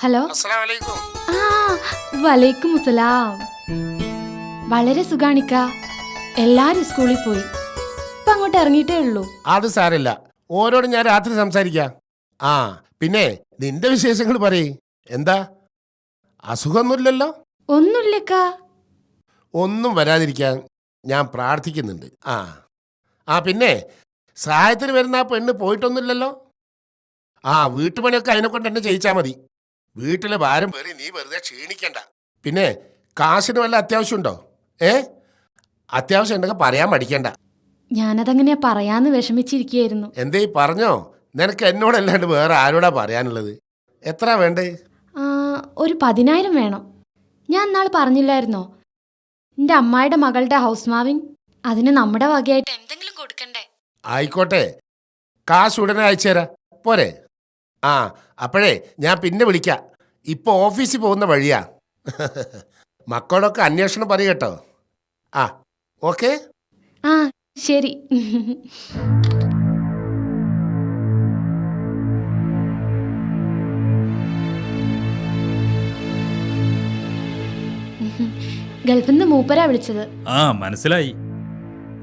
Hello? ആ വലൈക്കും മുസലാം വളരെ സുഖാണിക്ക എല്ലാരും സ്കൂളിൽ പോയി. ഇപ്പൊ അങ്ങോട്ട് ഇറങ്ങിയിട്ടേ ഉള്ളൂ. അത് സാരമില്ല ഓരോട് ഞാൻ രാത്രി സംസാരിക്കാം. ആ പിന്നെ നിന്റെ വിശേഷങ്ങൾ പറയ്. എന്താ? അസുഖമൊന്നുമില്ലല്ലോ? ഒന്നുമില്ലക്ക ഒന്നും വരാതിരിക്കാൻ ഞാൻ പ്രാർത്ഥിക്കുന്നുണ്ട്. ആ ആ പിന്നെ സഹായത്തിന് വരുന്ന ആ പെണ്ണ് പോയിട്ടൊന്നുമില്ലല്ലോ? ആ വീട്ടുപണിയൊക്കെ അതിനെ കൊണ്ട് തന്നെ ചെയ്യിച്ചാൽ മതി. വീട്ടിലെ ഭാരം പേറി നീ വെറുതെ ക്ഷീണിക്കണ്ട. പിന്നെ കാശിന് വല്ല അത്യാവശ്യമുണ്ടോ? ഏ? അത്യാവശ്യം ഉണ്ടെങ്കിൽ പറയാൻ മടിക്കണ്ട. ഞാനതങ്ങനെയാ പറയാന്ന് വിഷമിച്ചിരിക്കുകയായിരുന്നു. എന്തേ പറഞ്ഞോ? നിനക്ക് എന്നോടല്ലാണ്ട് വേറെ ആരോടാ പറയാനുള്ളത്? എത്ര വേണ്ടേ? ഒരു പതിനായിരം വേണം. ഞാൻ നാളെ പറഞ്ഞില്ലായിരുന്നോ? എന്റെ അമ്മായിയുടെ മകളുടെ ഹൗസ് മാവിങ് അതിന് നമ്മുടെ വകയായിട്ട് എന്തെങ്കിലും കൊടുക്കണ്ടേ? ആയിക്കോട്ടെ. കാശ് ഉടനെ അയച്ചു തരാം പോരെ. ആ അപ്പോഴേ ഞാൻ പിന്നെ വിളിക്കാം. ഇപ്പൊ ഓഫീസിൽ പോകുന്ന വഴിയാ. മക്കളൊക്കെ അന്വേഷണം പറയട്ടോ ആ ഓക്കെ? ആ ശരി. ഗൾഫിൽ നിന്ന് മൂപ്പരാ വിളിച്ചത്. ആ മനസ്സിലായി.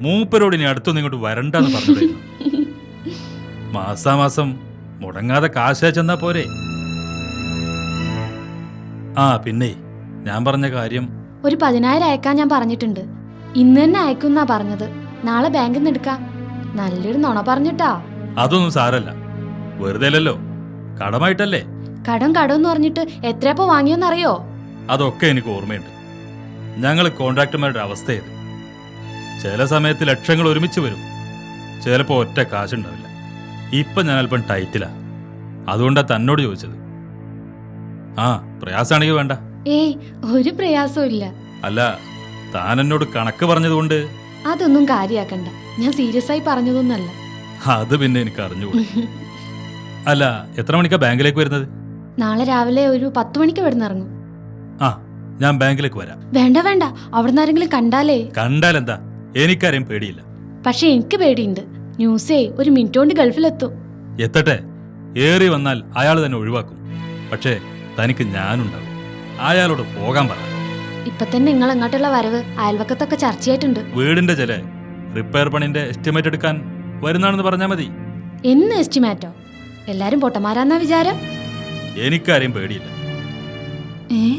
മൂപ്പരോട് ഇനി അടുത്തൊന്നും ഇങ്ങോട്ട് വരണ്ടെന്ന് പറഞ്ഞു മാസാമാസം മുടങ്ങാതെ കാശ് ചെന്നാ പോരെ? ആ പിന്നെ ഞാൻ പറഞ്ഞ കാര്യം. ഒരു പതിനായിരം അയക്കാൻ ഞാൻ പറഞ്ഞിട്ടുണ്ട്. ഇന്ന് തന്നെ അയക്കുന്നാ പറഞ്ഞത്. നാളെ ബാങ്കിൽ നിന്ന് എടുക്കാം. നല്ലൊരു നുണ പറഞ്ഞിട്ടാ. അതൊന്നും സാരല്ല. വെറുതെ അല്ലല്ലോ. കടമായിട്ടല്ലേ? കടം കടം എന്ന് പറഞ്ഞിട്ട് എത്രയപ്പോ വാങ്ങിയോന്നറിയോ? അതൊക്കെ എനിക്ക് ഓർമ്മയുണ്ട്. ഞങ്ങൾ കോൺട്രാക്ടർമാരുടെ അവസ്ഥ ഇത് ചില സമയത്ത് ലക്ഷങ്ങൾ ഒരുമിച്ച് വരും. ചിലപ്പോ ഒറ്റ കാശുണ്ടാവില്ല. ഇപ്പൊ ഞാൻ അല്പം ടൈറ്റിലാ. അതുകൊണ്ടാ തന്നോട് ചോദിച്ചത്. ആ പ്രയാസാണെങ്കിൽ വേണ്ട. ഏയ് ഒരു പ്രയാസവും ഇല്ല. അല്ല താൻ എന്നോട് കണക്ക് പറഞ്ഞതുകൊണ്ട്? അതൊന്നും കാര്യാക്കണ്ട. ഞാൻ സീരിയസ് ആയി പറഞ്ഞതൊന്നല്ല. അത് പിന്നെ എനിക്ക് അറിഞ്ഞുകൂടി അല്ല എത്ര മണിക്കാ ബാങ്കിലേക്ക് വരുന്നത്? നാളെ രാവിലെ ഒരു പത്ത് മണിക്ക് ഇവിടുന്ന് ഇറങ്ങും. ആ ഞാൻ ബാങ്കിലേക്ക് വരാം. വേണ്ട വേണ്ട. അവിടുന്ന് ആരെങ്കിലും കണ്ടാലേ? കണ്ടാലെന്താ? എനിക്കാരെയും പേടിയില്ല. പക്ഷെ എനിക്ക് പേടിയുണ്ട്. ന്യൂസേ ഒരു മിനിറ്റ് കൊണ്ട് ഗൾഫിലെത്തും. എത്തട്ടെ. ഏറി വന്നാൽ അയാൾ തന്നെ ഒഴിവാക്കും. പക്ഷേ തനിക്ക് ഞാനുണ്ടാവും അയാളോട് പോകാൻ പറ. ഇപ്പൊ തന്നെ നിങ്ങൾ അങ്ങോട്ടുള്ള വരവ് അയൽവക്കത്തൊക്കെ ചർച്ചയായിട്ടുണ്ട്. വീടിന്റെ ചില റിപ്പയർ പണിന്റെ എസ്റ്റിമേറ്റ് എടുക്കാൻ വരുന്നാണെന്ന് പറഞ്ഞാൽ മതി. എന്ന് എസ്റ്റിമേറ്റോ? എല്ലാരും പൊട്ടമാരാന്നാ വിചാരം? എനിക്കാരെയും പേടിയില്ല. ഏ?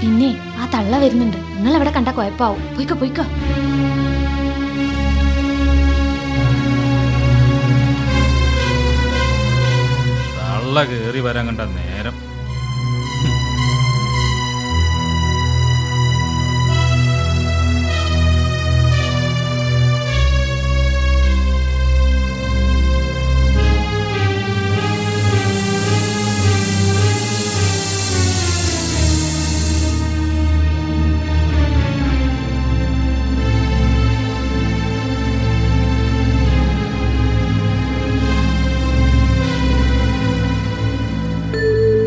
പിന്നെ ആ തള്ള വരുന്നുണ്ട്. നിങ്ങൾ എവിടെ കണ്ട കുഴപ്പാവും. പോയിക്കോ പോയിക്കോ. കയറി വരാൻ കണ്ട നേരം.